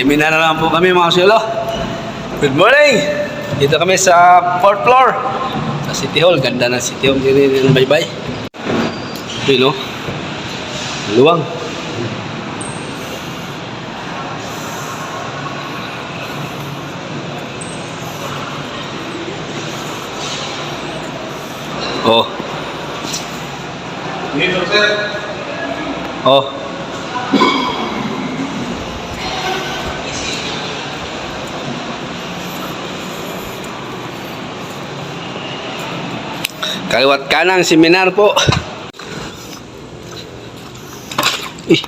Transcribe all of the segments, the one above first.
Seminar na lang po kami mga silo. Good morning! Dito kami sa fourth floor. Sa City Hall. Ganda ng City Hall. Dito ng bye-bye. Ito no? Luwang. Oh. Oh. Kaliwat kanang seminar po. Ih.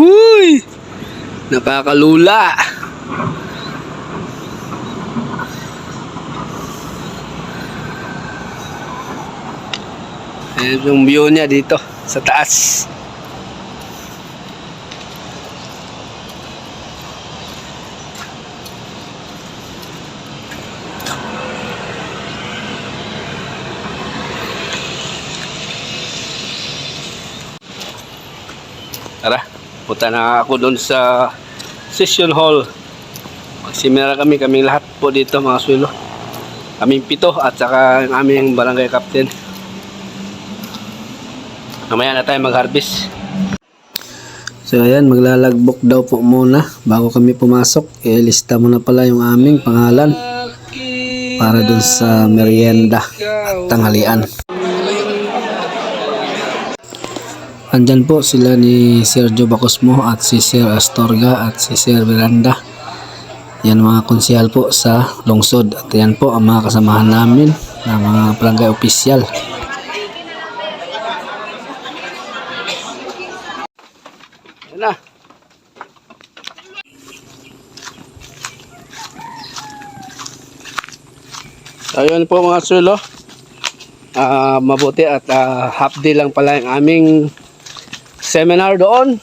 Huy! Nakakalula. Ayan yung view niya dito sa taas. Tara, punta na ako doon sa session hall. Magsimera kami, kaming lahat po dito mga swilo. Kaming pito at saka ang aming barangay captain. Mamaya na tayo mag-harvest. So ayan, maglalagbok daw po muna bago kami pumasok. Ilista mo na pala yung aming pangalan para dun sa merienda at tanghalian. Andyan po sila ni Sergio Bacosmo at si Sir Astorga at si Sir Miranda. Yan mga konsyal po sa lungsod. At yan po ang mga kasamahan namin na mga barangay opisyal. Yan na. So yun po mga sulo. Ah, mabuti at ah, half day lang pala yung aming seminar doon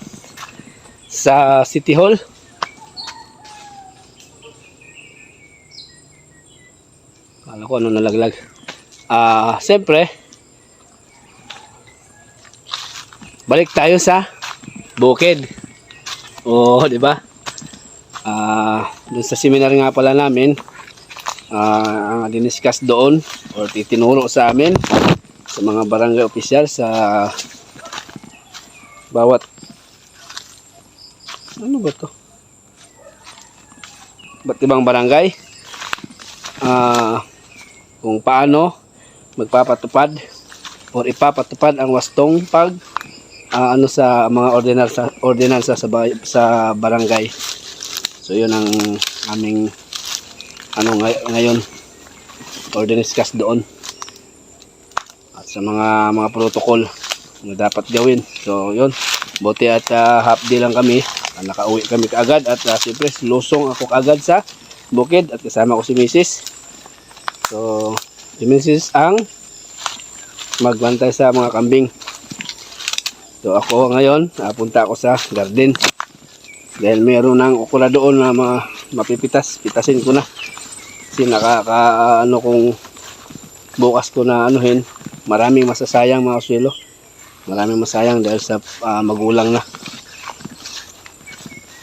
sa City Hall. Kala ko ano nalaglag. Ah, siyempre balik tayo sa bukid. Oo, di ba? Ah, doon sa seminar nga pala namin, ah, ang diniscuss doon or itinuro sa amin sa mga barangay opisyal sa bawat ano ba to? Ba't ibang barangay? Ah, kung paano magpapatupad or ipapatupad ang wastong pag ah, ano sa mga ordinansa ordinansa sa bay- sa barangay. So yun ang aming ano ngay- ngayon or diniscuss doon at sa mga mga protocol na dapat gawin. So yun, buti at ah, half day lang kami. Ah, nakauwi kami kaagad at uh, siyempre lusong ako kaagad sa bukid at kasama ko si Mrs. So si Mrs. ang magbantay sa mga kambing. So ako ngayon, napunta ako sa garden. Dahil meron ng okura doon na mga mapipitas, pitasin ko na. Kasi nakaka ano kung bukas ko na anuhin, maraming masasayang mga swelo. Maraming masayang dahil sa ah, magulang na.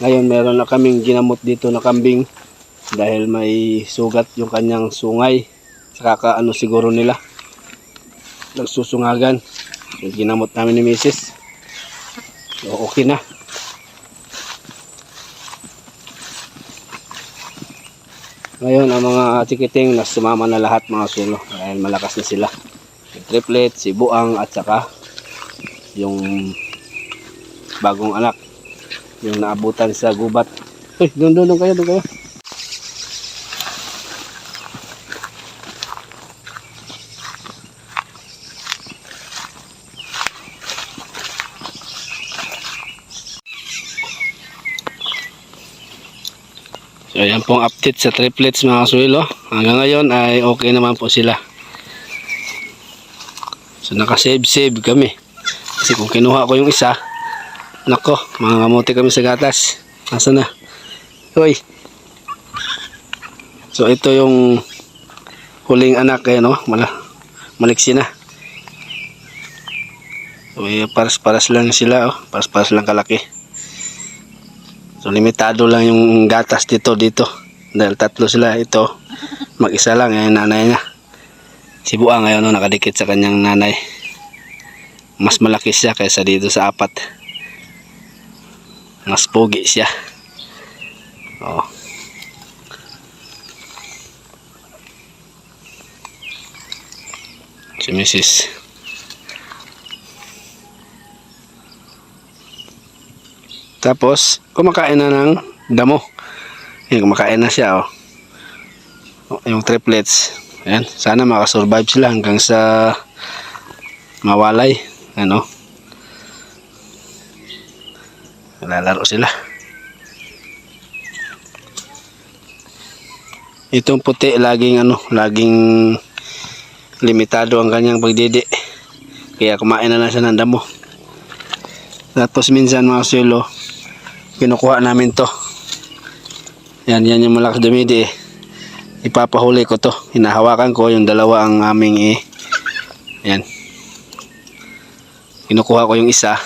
Ngayon meron na kaming ginamot dito na kambing dahil may sugat yung kanyang sungay. Sa kakaano siguro nila. Nagsusungagan. Yung ginamot namin ni Mrs. So, okay na. Ngayon ang mga tikiting na sumama na lahat mga sulo dahil malakas na sila. Yung triplet, si Buang at saka yung bagong anak yung naabutan sa gubat. Uy, doon doon kayo, doon kayo. So yan pong update sa triplets mga kasuilo. Hanggang ngayon ay okay naman po sila. So nakasave-save kami. Kasi kung kinuha ko yung isa, Nako, mga kamote kami sa gatas. Asa na? Hoy. So ito yung huling anak eh, no? Mala, maliksi na. So, eh, paras-paras lang sila, oh. Paras-paras lang kalaki. So limitado lang yung gatas dito dito. Dahil tatlo sila ito. Mag-isa lang eh nanay niya. Si Buang ngayon no, nakadikit sa kanyang nanay. Mas malaki siya kaysa dito sa apat. Mas pogi siya. Oh. Si Mrs. Tapos, kumakain na ng damo. Yan, kumakain na siya, oh. Oh, Yung triplets. Ayan, sana makasurvive sila hanggang sa mawalay. Ano? Lalaro sila. Itong puti, laging ano, laging limitado ang kanyang pagdidi. Kaya kumain na lang siya ng damo. Tapos minsan mga silo, kinukuha namin to. Yan, yan yung malakas dumidi eh. Ipapahuli ko to. Hinahawakan ko yung dalawa ang aming eh. Yan. Kinukuha ko yung isa.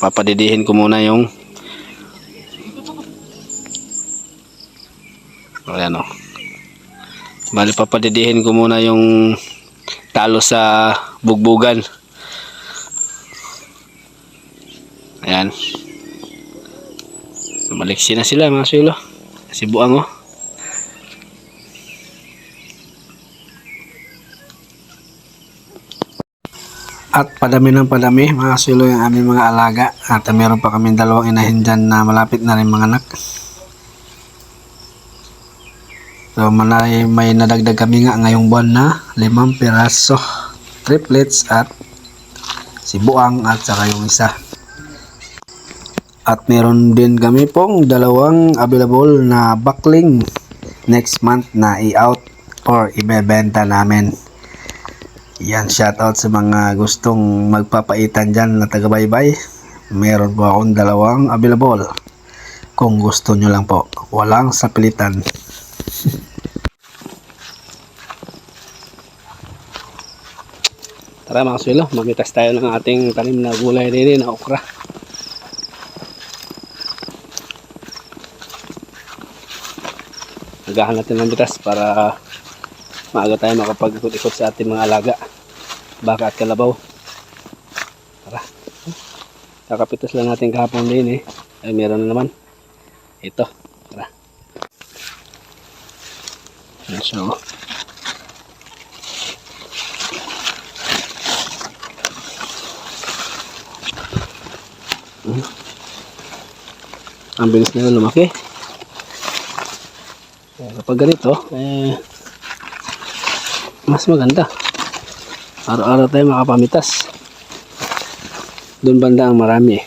Papadidihin ko muna yung Ayan o. Bali papadidihin ko muna yung talo sa bugbugan. Ayan. Maliksi na sila mga silo. Si Buang oh. At padami ng padami mga silo yung aming mga alaga. At meron pa kami dalawang inahin dyan na malapit na rin mga anak. So manay, may nadagdag kami nga ngayong buwan na limang piraso triplets at si Buang at saka yung isa. At meron din kami pong dalawang available na backling next month na i-out or ibebenta namin. Yan, shoutout sa mga gustong magpapaitan dyan na taga-baybay. Meron po akong dalawang available. Kung gusto nyo lang po. Walang sapilitan. Tara mga sulo, mamitas tayo ng ating tanim na gulay din na okra. Agahan natin ng bitas para maaga tayo makapag-ikot-ikot sa ating mga alaga. Baka at kalabaw. Tara. Kakapitas lang natin kahapon din eh. Ay meron na naman. Ito. Tara. Yan siya oh. Ang bilis nila lumaki. Kapag ganito, eh, mas maganda. Araw-araw tayo makapamitas. Doon banda ang marami eh.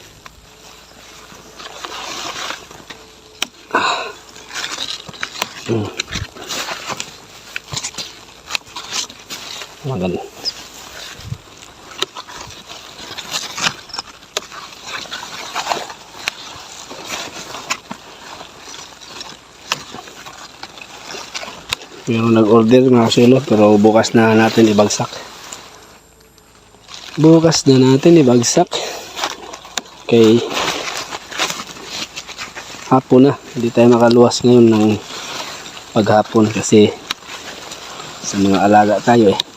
Ah. Hmm. Maganda. Meron nag-order mga silo pero bukas na natin ibagsak. Bukas na natin ibagsak. Okay. Hapon na. Hindi tayo makaluwas ngayon ng paghapon kasi sa mga alaga tayo eh.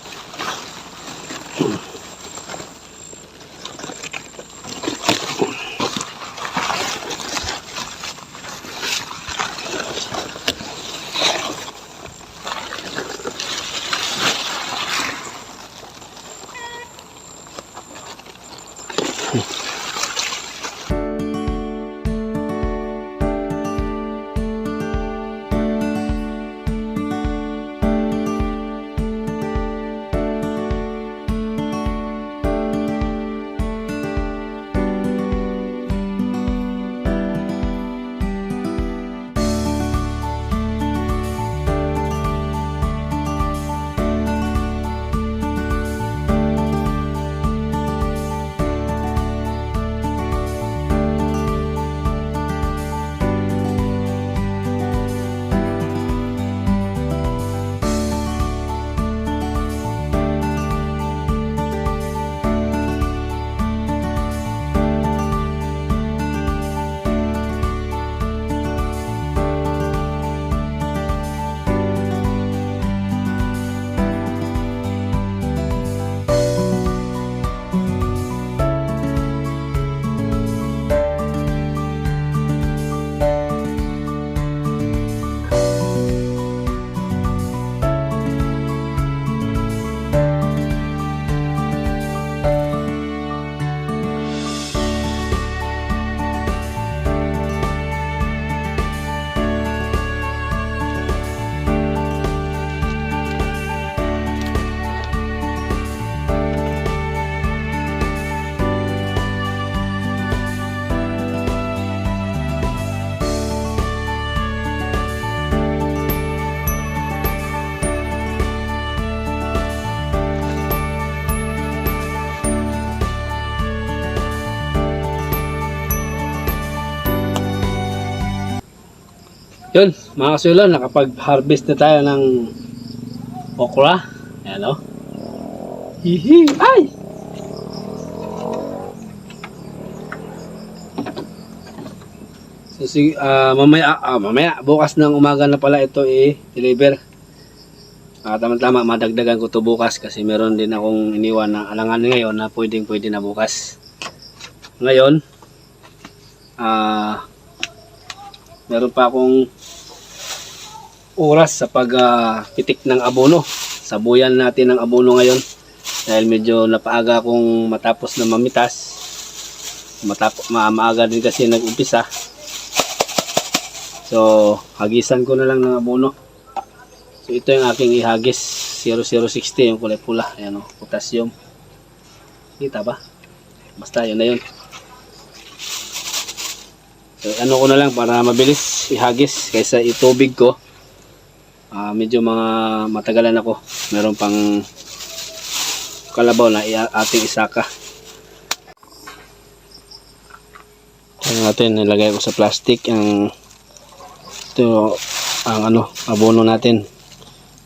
Yun, mga kasulo, nakapag-harvest na tayo ng okra. Ayan o. Hihi! Ay! So, sig- ah, mamaya, ah, mamaya, bukas ng umaga na pala ito i-deliver. Ah, tama-tama, madagdagan ko to bukas kasi meron din akong iniwan na alangan ngayon na pwedeng pwede na bukas. Ngayon, ah, meron pa akong oras sa pagpitik ng abono. Sabuyan natin ng abono ngayon dahil medyo napaaga akong matapos na mamitas. Matap ma maaga din kasi nag-umpisa. So, hagisan ko na lang ng abono. So, ito yung aking ihagis. 0060 yung kulay pula. Ayan o, potassium. Kita ba? Basta yun na yun. So, ano ko na lang para mabilis ihagis kaysa itubig ko. Ah, medyo mga matagalan ako. Meron pang kalabaw na ating isaka. Kaya natin nilagay ko sa plastic ang ito ang ano abono natin.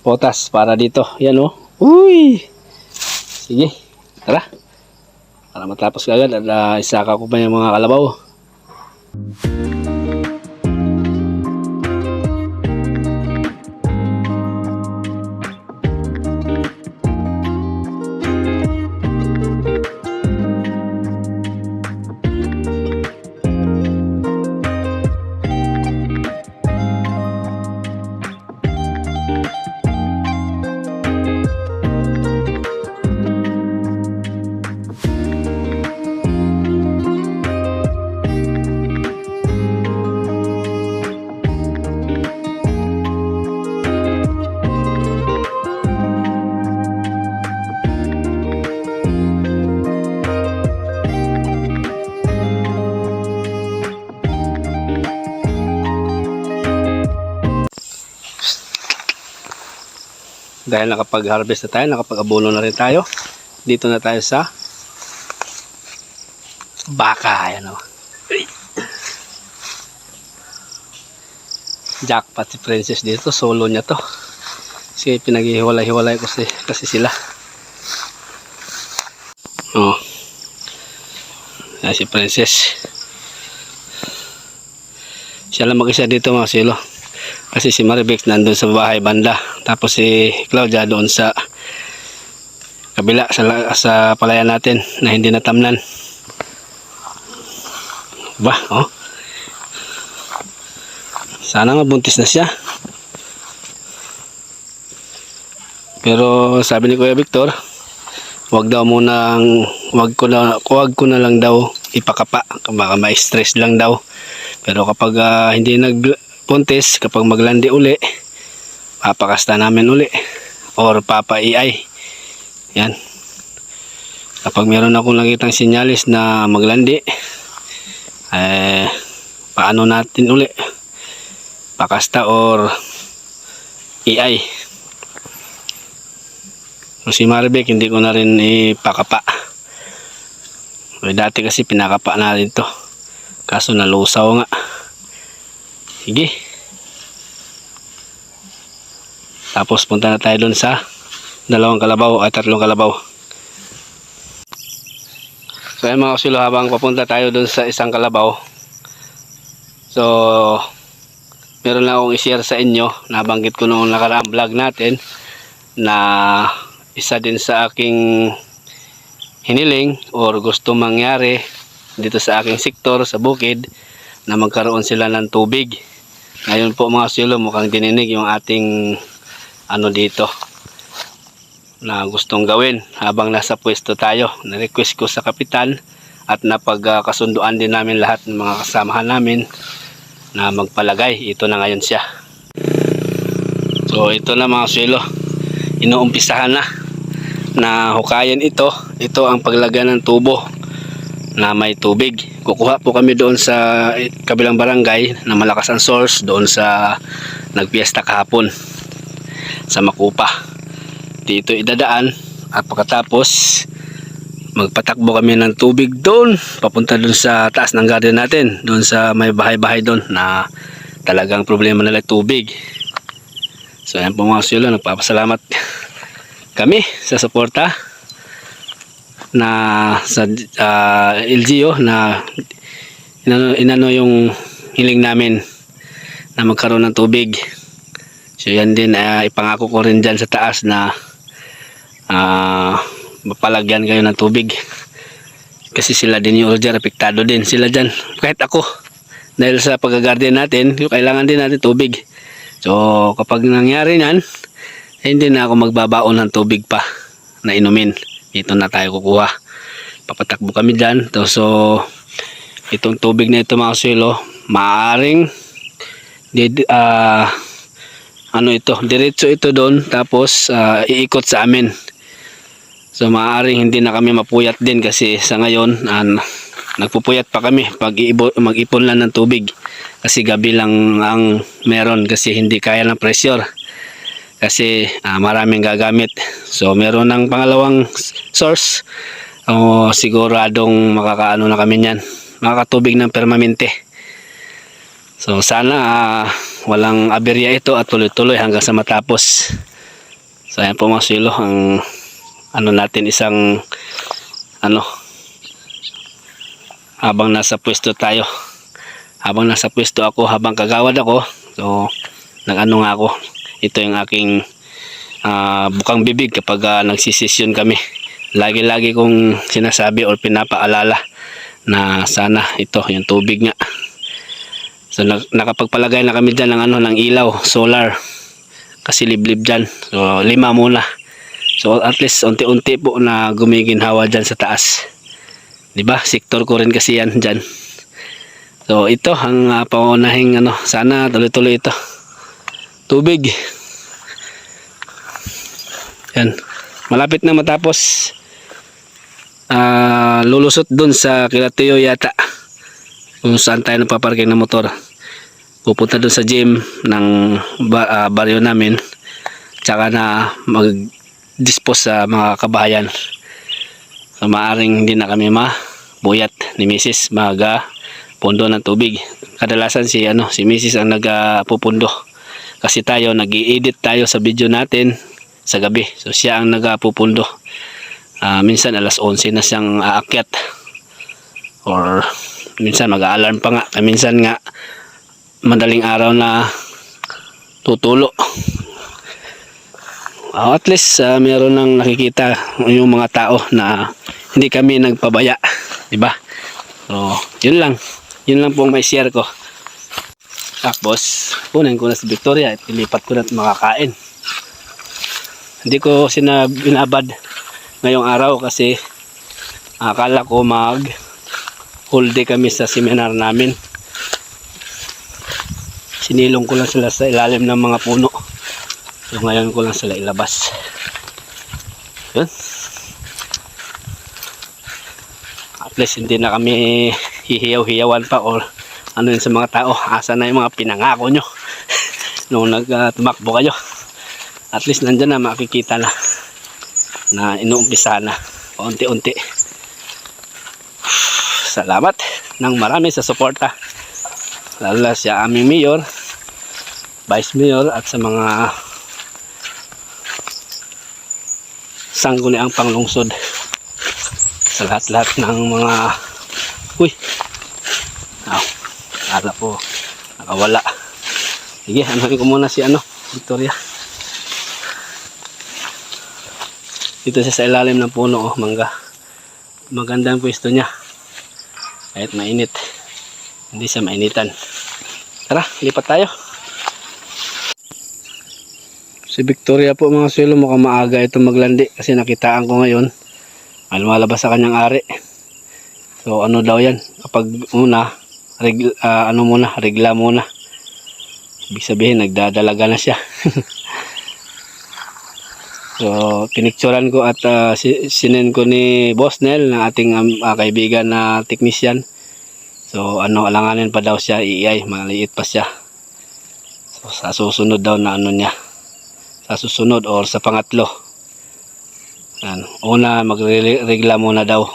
Potas para dito. Yan oh. Uy! Sige tara. Para matapos kagad at uh, isaka ko pa yung mga kalabaw dahil nakapag-harvest na tayo nakapag-abono na rin tayo dito na tayo sa baka ayan o. Jackpot si princess dito solo niya to. Kasi pinaghihiwalay-hiwalay ko si, kasi sila. Oh Ayan si princess. Siya lang mag-isa dito mga silo kasi si Maribek nandun sa bahay banda. Tapos si Claudia doon sa kabila sa, sa palayan natin na hindi natamnan. Ba, oh. Sana mabuntis na siya. Pero sabi ni Kuya Victor, wag daw munang wag ko na wag ko na lang daw ipakapa baka ma-stress lang daw. Pero kapag ah, hindi nagpuntis, kapag maglandi uli, papakasta namin uli or papa-EI. Yan. Kapag meron akong nakitang sinyalis na maglandi, eh, paano natin uli? Pakasta or EI. So si Maribek hindi ko na rin ipakapa. Dati kasi pinakapa na rin to. Kaso nalusaw nga. Sige. Tapos punta na tayo dun sa dalawang kalabaw at tatlong kalabaw. So ayun mga kasilo habang papunta tayo dun sa isang kalabaw. So meron lang akong i-share sa inyo. Nabanggit ko noong nakaraang vlog natin na isa din sa aking hiniling or gusto mangyari dito sa aking sektor sa bukid na magkaroon sila ng tubig. Ngayon po mga silo mukhang dininig yung ating ano dito na gustong gawin habang nasa pwesto tayo. Na-request ko sa kapitan at napagkasunduan din namin lahat ng mga kasamahan namin na magpalagay. Ito na ngayon siya. So ito na mga silo. Inuumpisahan na na hukayan ito. Ito ang paglagay ng tubo na may tubig. Kukuha po kami doon sa eh, kabilang barangay na malakas ang source doon sa nagpiesta kahapon sa Makupa. Dito idadaan at pagkatapos magpatakbo kami ng tubig doon papunta doon sa taas ng garden natin doon sa may bahay-bahay doon na talagang problema nila tubig. So yan po mga sulo, nagpapasalamat kami sa suporta na sa ah, LGO na inano, inano yung hiling namin na magkaroon ng tubig. So yan din ah, ipangako ko rin dyan sa taas na ah mapalagyan kayo ng tubig. Kasi sila din yung order, apektado din sila dyan. Kahit ako, dahil sa pag-garden natin, yung kailangan din natin tubig. So kapag nangyari yan, eh, hindi na ako magbabaon ng tubig pa na inumin. Dito na tayo kukuha. Papatakbo kami dyan. To, so itong tubig na ito mga suelo, maaring did, ah, ano ito, diretso ito doon tapos ah, iikot sa amin. So maaaring hindi na kami mapuyat din kasi sa ngayon an nagpupuyat pa kami pag mag-ipon lang ng tubig kasi gabi lang ang meron kasi hindi kaya ng pressure kasi ah, maraming gagamit. So meron ng pangalawang source. O siguradong makakaano na kami niyan. Makakatubig ng permanente. So sana ah, walang aberya ito at tuloy-tuloy hanggang sa matapos. So ayan po mga silo ang ano natin isang ano habang nasa pwesto tayo. Habang nasa pwesto ako habang kagawad ako so nag-ano nga ako ito yung aking ah, bukang bibig kapag ah, nagsisesyon kami lagi-lagi kong sinasabi or pinapaalala na sana ito yung tubig nga so nak- nakapagpalagay na kami dyan ng ano ng ilaw solar kasi liblib dyan so lima muna So at least unti-unti po na gumiginhawa dyan sa taas. 'Di ba? Sektor ko rin kasi yan dyan. So ito ang uh, pangunahing ano, sana tuloy-tuloy ito. Tubig. Yan. Malapit na matapos. Ah, lulusot dun sa Kilatiyo yata. Kung saan tayo napaparking ng motor. Pupunta dun sa gym ng ba- ah, baryo namin. Tsaka na mag dispose sa mga kabahayan. So maaring hindi na kami mabuyat ni Mrs. Maga pundo ng tubig. Kadalasan si ano si Mrs. ang nagapupundo. Kasi tayo nag-i-edit tayo sa video natin sa gabi. So siya ang nagapupundo. Ah, minsan alas 11 na siyang aakyat. Or minsan mag-alarm pa nga. Ah, Minsan nga madaling araw na tutulo. Ah, at least ah, meron nang nakikita yung mga tao na hindi kami nagpabaya, 'di ba? So, 'yun lang. 'Yun lang po ang may share ko. Tapos, kunin ko na si Victoria at ilipat ko na makakain. Hindi ko sinab binabad ngayong araw kasi akala ko mag whole day kami sa seminar namin. Sinilong ko lang sila sa ilalim ng mga puno. So ngayon ko lang sila ilabas. Yun. At least hindi na kami hihiyaw-hiyawan pa or ano yun sa mga tao. Asa na yung mga pinangako nyo nung nagtumakbo kayo. At least nandyan na makikita na na inuumpisa na unti-unti. Salamat ng marami sa suporta. Lalo na sa aming mayor, vice mayor at sa mga sangguniang panglungsod sa lahat-lahat ng mga uy aw kala po nakawala sige anuhin ko muna si ano Victoria dito sa ilalim ng puno oh, mangga. Maganda ang pwesto niya. Kahit mainit. Hindi siya mainitan. Tara lipat tayo. Si Victoria po mga suelo mukhang maaga ito maglandi kasi nakitaan ko ngayon. Ay lumalabas sa kanyang ari. So ano daw yan? Kapag una reg, ah, ano muna regla muna. Ibig sabihin nagdadalaga na siya. so pinicturan ko at uh, sinen ko ni Boss Nel na ating um, ah, kaibigan na technician. So ano alanganin pa daw siya iay maliit pa siya. So sa susunod daw na ano niya sa susunod or sa pangatlo. Yan. Una, magregla muna daw.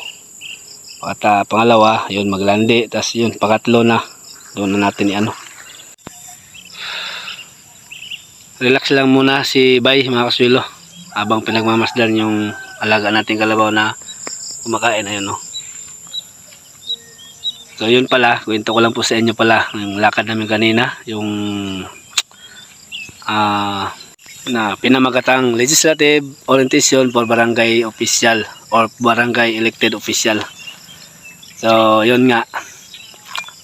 At ah, pangalawa, yun maglandi. Tapos yun, pangatlo na. Doon na natin i-ano. relax lang muna si Bay mga kaswilo habang pinagmamasdan yung alaga nating kalabaw na kumakain ayun no? So yun pala kwento ko lang po sa inyo pala yung lakad namin kanina yung ah na pinamagatang legislative orientation for barangay official or barangay elected official. So yun nga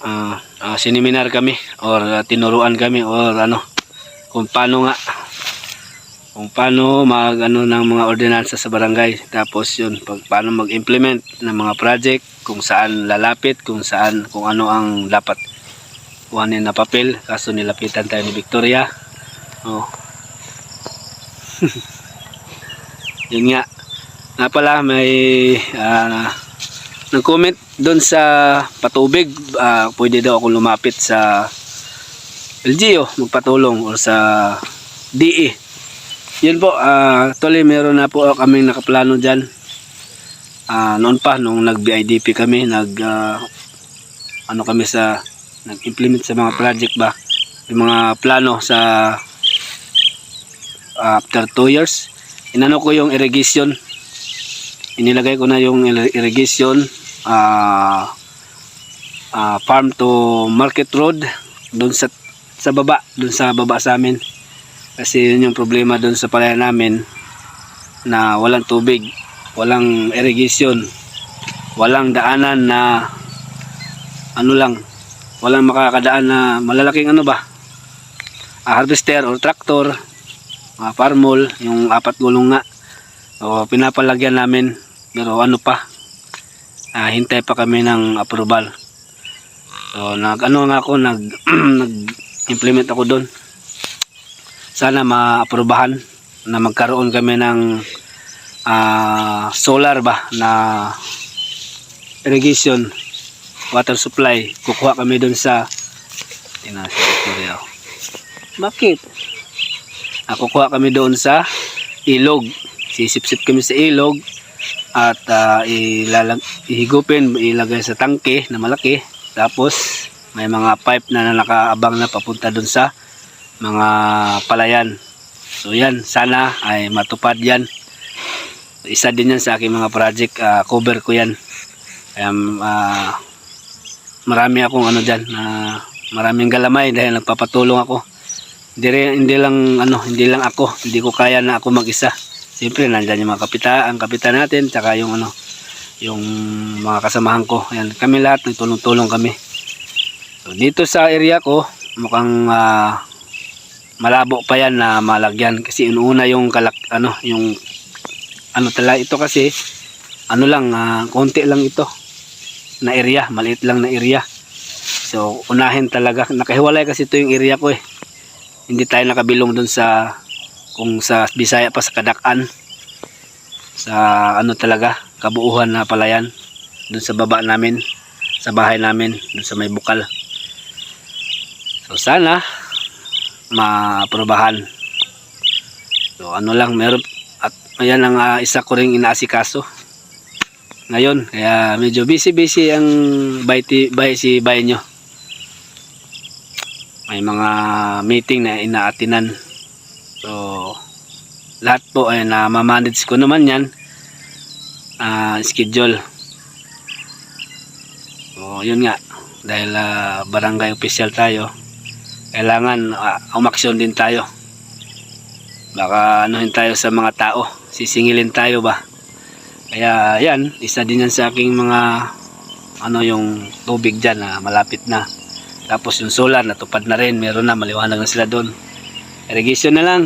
ah ah, siniminar kami or ah, tinuruan kami or ano kung paano nga kung paano mag ano ng mga ordinansa sa barangay. Tapos yun pag paano mag-implement ng mga project kung saan lalapit kung saan kung ano ang dapat kuhanin na papel. Kaso nilapitan tayo ni Victoria. Oh. Yun nga. Nga pala may ah, nag-comment doon sa patubig. Ah, pwede daw ako lumapit sa LGO magpatulong or sa DE yun po ah actually meron na po kaming nakaplano dyan. Ah, noon pa nung nag BIDP kami nag ah, ano kami sa nag-implement sa mga project ba? Yung mga plano sa ah, after 2 years. Inano ko yung irrigation. Inilagay ko na yung ir- irrigation ah ah, farm to market road doon sa sa baba doon sa baba sa amin kasi yun yung problema doon sa palayan namin na walang tubig walang irrigation walang daanan na ano lang walang makakadaan na malalaking ano ba ah, harvester or tractor uh, farmol yung apat gulong nga. O pinapalagyan namin pero ano pa ah, hintay pa kami ng approval. So nag ano nga ako nag nag implement ako doon sana maaprubahan na magkaroon kami ng ah, solar ba na irrigation water supply. Kukuha kami doon sa tina sa Victoria. Bakit? Ah, kukuha kami doon sa ilog. Sisipsip kami sa ilog at ah, ilalag, ihigupin ilagay sa tangke na malaki. Tapos may mga pipe na nakaabang na papunta doon sa mga palayan. So yan. Sana ay matupad yan. Isa din yan sa aking mga project. Ah, cover ko yan. Kaya ah, marami akong ano dyan na maraming galamay dahil nagpapatulong ako. Hindi, hindi lang ano hindi lang ako. Hindi ko kaya na ako mag-isa. Siyempre nandiyan yung mga kapitan ang kapitan natin tsaka yung ano yung mga kasamahan ko. Yan kami lahat nagtulong-tulong kami. So, dito sa area ko mukhang ah, malabo pa yan na malagyan. Kasi una yung kalak ano yung ano talaga ito kasi ano lang ah, konti lang ito na area. Maliit lang na area. So unahin talaga. Nakahiwalay kasi ito yung area ko eh. Hindi tayo nakabilong dun sa kung sa Bisaya pa sa Kadakan. Sa ano talaga kabuuhan na palayan dun sa baba namin sa bahay namin dun sa may bukal. So sana maaprobahan so ano lang meron at ayan ang ah, isa ko ring inaasikaso. Ngayon kaya medyo busy busy ang bayti bay si bay nyo. May mga meeting na inaatinan. So lahat po ay na mamanage ko naman yan ah, schedule. So yun nga dahil ah, barangay official tayo kailangan uh, umaksyon din tayo. Baka anuhin tayo sa mga tao. Sisingilin tayo ba? Kaya yan isa din yan sa aking mga ano yung tubig dyan na malapit na. Tapos yung solar natupad na rin. Meron na maliwanag na sila doon. Irrigation na lang.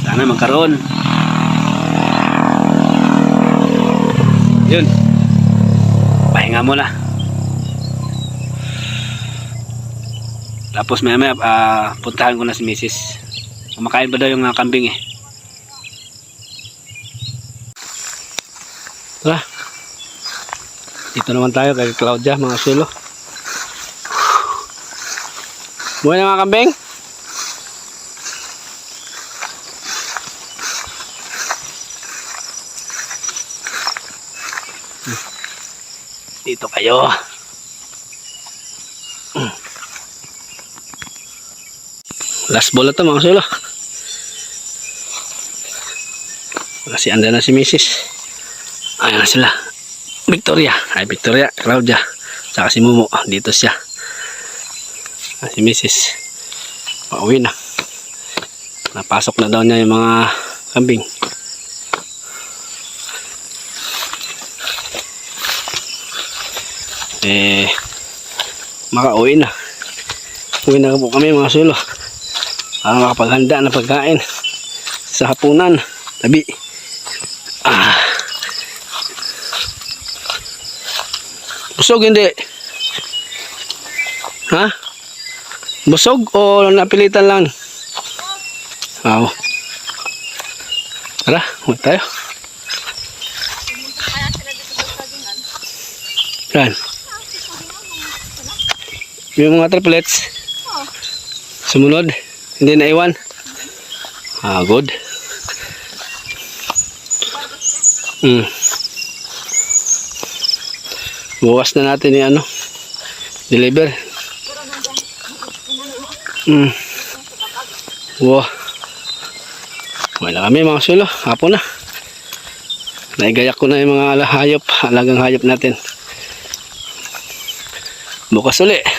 Sana magkaroon. Yun. Pahinga muna tapos maya maya ah, puntahan ko na si misis. Kumakain pa daw yung ah, kambing eh. Tara. Dito naman tayo kay Claudia mga sulo buhay na mga kambing. Dito kayo Last ball na to mga sulo. Kasi anda na si Mrs. Ayan na sila. Victoria. Ay, Victoria. Claudia. Saka si Momo. Dito siya. Ah, si Mrs. Pauwi na. Napasok na daw niya yung mga kambing. Eh, makauwi na. Uwi na po kami mga sulo. Para makapaghanda ng pagkain sa hapunan. Tabi. Ah. Busog hindi? Ha? Busog o napilitan lang? Wow. Tara, huwag tayo. Yan. Yung mga triplets. Sumunod. Hindi na iwan. Ah, good. Hmm. Bukas na natin yung ano. Deliver. Hmm. Wow. Wala kami mga sulo. Hapon na. Naigayak ko na yung mga hayop. Alagang hayop natin. Bukas uli.